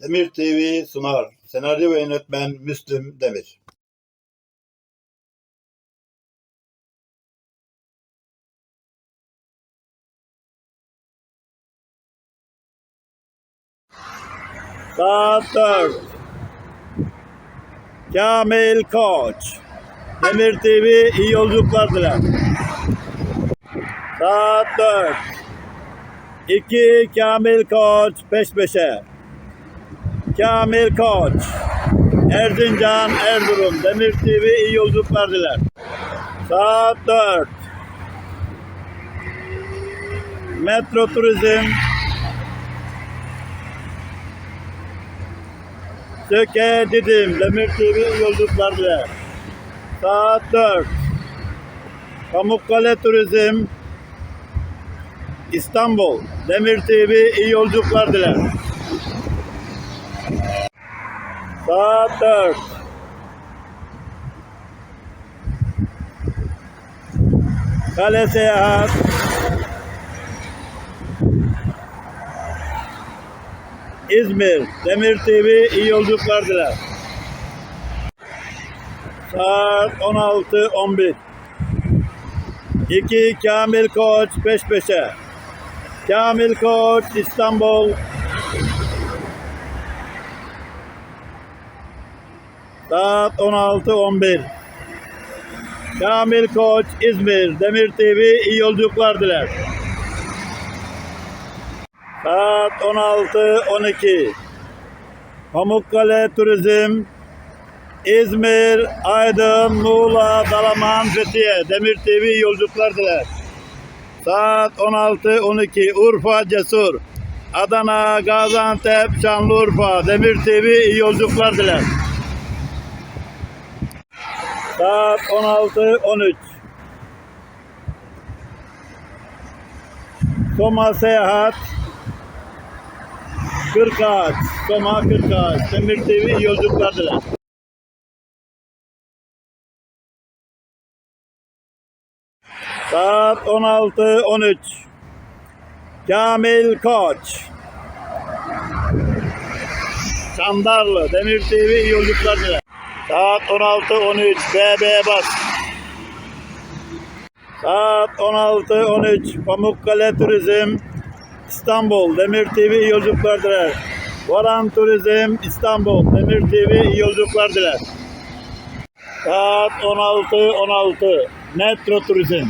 Demir TV sunar. Senaryo ve yönetmen Müslüm Demir. Saat 4. Kamil Koç. Demir TV iyi yolculuklar diler. Saat 4. 2 Kamil Koç peş peşe. Kamil Koç. Erzincan Erzurum Demir TV iyi yolculuklar diler. Saat 4. Metro Turizm Söke Didim Demir TV iyi yolculuklar diler. Saat 4. Pamukkale Turizm İstanbul Demir TV iyi yolculuklar diler. Saat 4. Kale Seyahat İzmir Demir TV iyi yolculuklar diler. Saat 16.11 2 Kamil Koç peş peşe. Kamil Koç İstanbul Saat 16.11 Kamil Koç İzmir Demir TV iyi yolculuklar diler. Saat 16.12 Pamukkale Turizm İzmir, Aydın, Muğla, Dalaman, Fethiye Demir TV iyi yolculuklar diler. Saat 16.12 Urfa Cesur Adana, Gaziantep, Şanlıurfa Demir TV iyi yolculuklar diler. Saat 16.13 Soma Seyahat. Kırkağaç Soma Kırkağaç Demir TV yolculuklar. Saat 16.13 Kamil Koç. Sandarlı Demir TV yolculuklar. Saat 16.13 BB Bas. Saat 16.13 Pamukkale Turizm İstanbul. Demir TV iyi yolculuklar diler. Varan Turizm İstanbul. Demir TV iyi yolculuklar diler. Saat 16.16 Metro Turizm.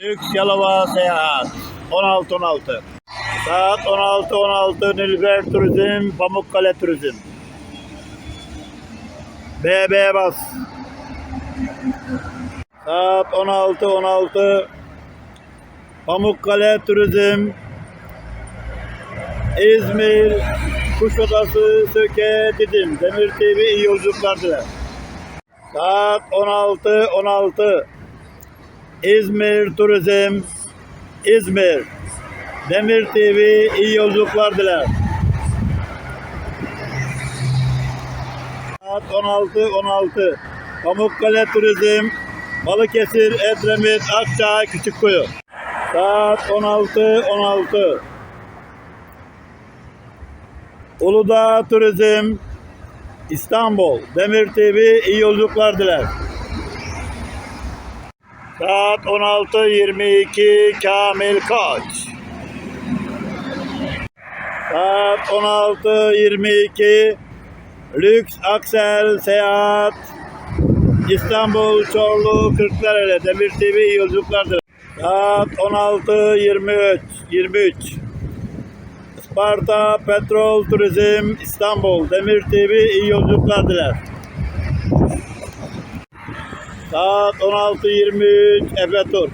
Lüks Yalova Seyahat. 16.16 Saat 16.16 Nilüfer Turizm Pamukkale Turizm. BB Bas. Saat 16.16 Pamukkale Turizm. İzmir Kuşadası Söke Didim. Demir TV iyi yolculuklar diler. Saat 16.16 İzmir Turizm İzmir Demir TV iyi yolculuklar diler. Saat 16.16 Pamukkale Turizm Balıkesir, Edremit, Akçay, Küçükkuyu. Saat 16.16 Uludağ Turizm İstanbul Demir TV iyi yolculuklar diler. Saat 16.22 Kamil Koç. Saat 16.22 Lüks Aksel Seyahat İstanbul Çorlu Kırklareli Demir TV iyi yolculuklar diler. Saat 16.23 23 Sparta Petrol Turizm İstanbul Demir TV iyi yolculuklar diler. Saat 16.23 Efe Tur.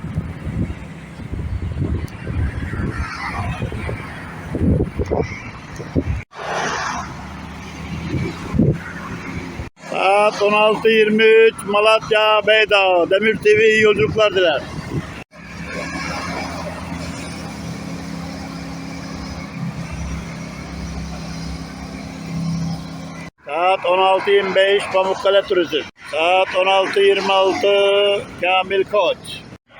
Saat 16.23 Malatya Beydağ Demir TV yolculuklar diler. Saat 16.25 Pamukkale Turizm. Saat 16.26 Kamil Koç.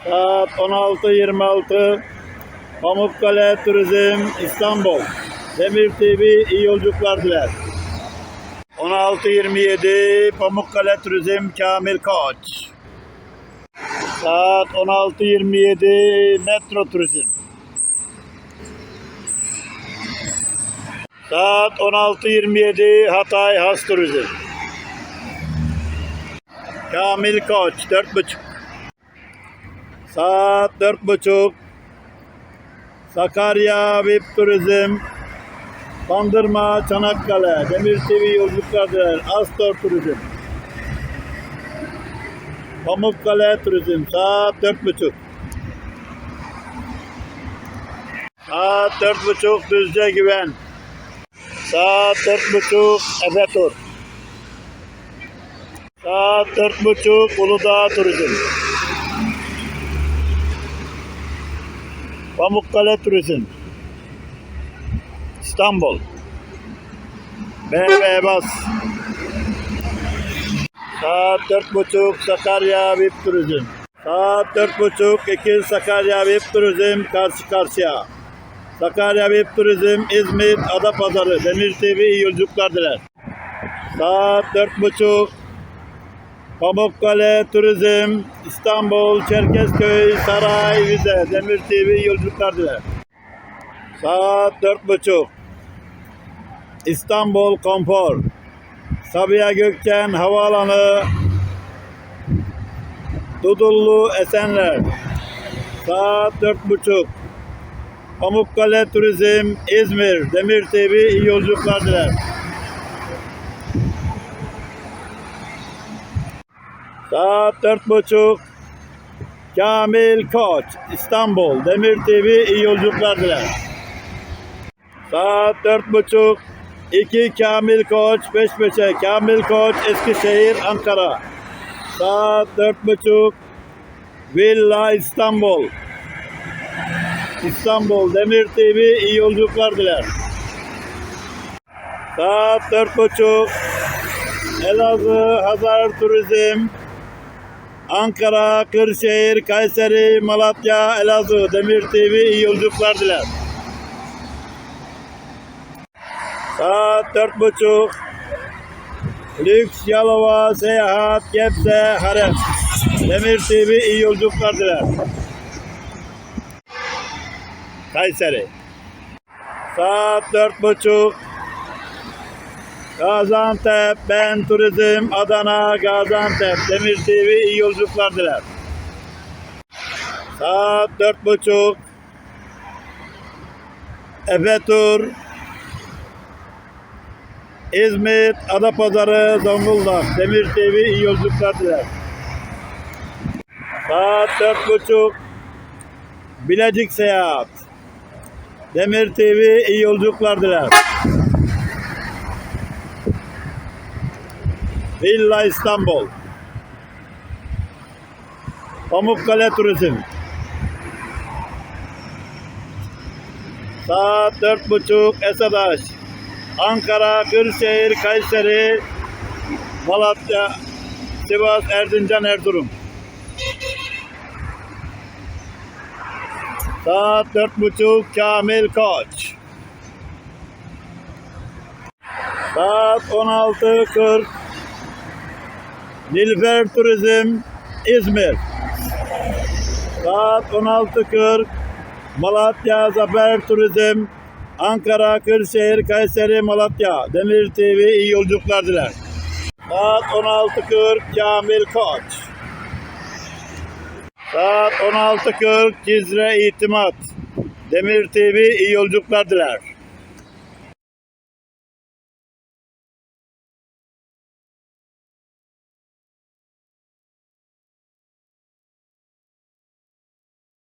Saat 16.26 Pamukkale Turizm İstanbul. Demir TV iyi yolculuklar diler. 16.27 Pamukkale Turizm Kamil Koç. Saat 16.27 Metro Turizm. Saat 16.27 Hatay Has Turizm. Kamil Koç 4.30 Saat 4.30 Sakarya VIP Turizm Bandırma Çanakkale Demir TV yolculuklar diler Astor Turizm. Pamukkale Turizm saat 4.30 Saat 4.30 Düzce Güven. Saat 4.30 Efe Tur. Saat 4.30 Uludağ Turizm. Pamukkale Turizm İstanbul. BB Bas. Saat 4.30 Sakarya VIP Turizm Saat 4.30 Ekil Sakarya VIP Turizm karşı karşıya. Sakarya VIP Turizm İzmit Adapazarı Demir TV iyi yolculuklar diler. Saat 4.30 Pamukkale Turizm İstanbul Çerkezköy Saray Vize Demir TV iyi yolculuklar diler. Saat 4.30 İstanbul Konfor. Sabiha Gökçen Havaalanı. Dudullu Esenler. Saat 4.30 Pamukkale Turizm İzmir. Demir TV iyi yolculuklar diler. Saat 4.30 Kamil Koç İstanbul. Demir TV iyi yolculuklar diler. Saat 4.30 2 Kamil Koç peş peşe Kamil Koç Eskişehir Ankara. Saat 4.30 Villa İstanbul. İstanbul Demir TV iyi yolculuklar diler. Saat 4.30 Elazığ Hazar Turizm. Ankara, Kırşehir, Kayseri, Malatya, Elazığ Demir TV iyi yolculuklar diler. Saat dört buçuk. Lüks, Yalova, Seyahat, Gebze, Harem. Demir TV iyi yolculuklar diler. Kayseri. Saat dört buçuk. Gaziantep, Ben Turizm, Adana, Gaziantep, Demir TV iyi yolculuklar diler. Saat dört buçuk. Efe Tur, İzmit, Adapazarı, Zonguldak, Demir TV iyi yolculuklar diler. Saat dört buçuk. Bilecik Seyahat. Demir TV iyi yolculuklar diler. Villa İstanbul. Pamukkale Turizm. Saat dört buçuk Esadaş. Ankara, Kırşehir, Kayseri, Malatya, Sivas, Erzincan, Erzurum. Saat dört buçuk Kamil Koç. Saat 16.40 Nilüfer Turizm İzmir. Saat 16.40 Malatya Zafer Turizm Ankara, Kırşehir, Kayseri, Malatya. Demir TV iyi yolculuklar diler. Saat 16.40 Kamil Koç. Saat 16.40 Cizre İtimat. Demir TV iyi yolculuklar diler.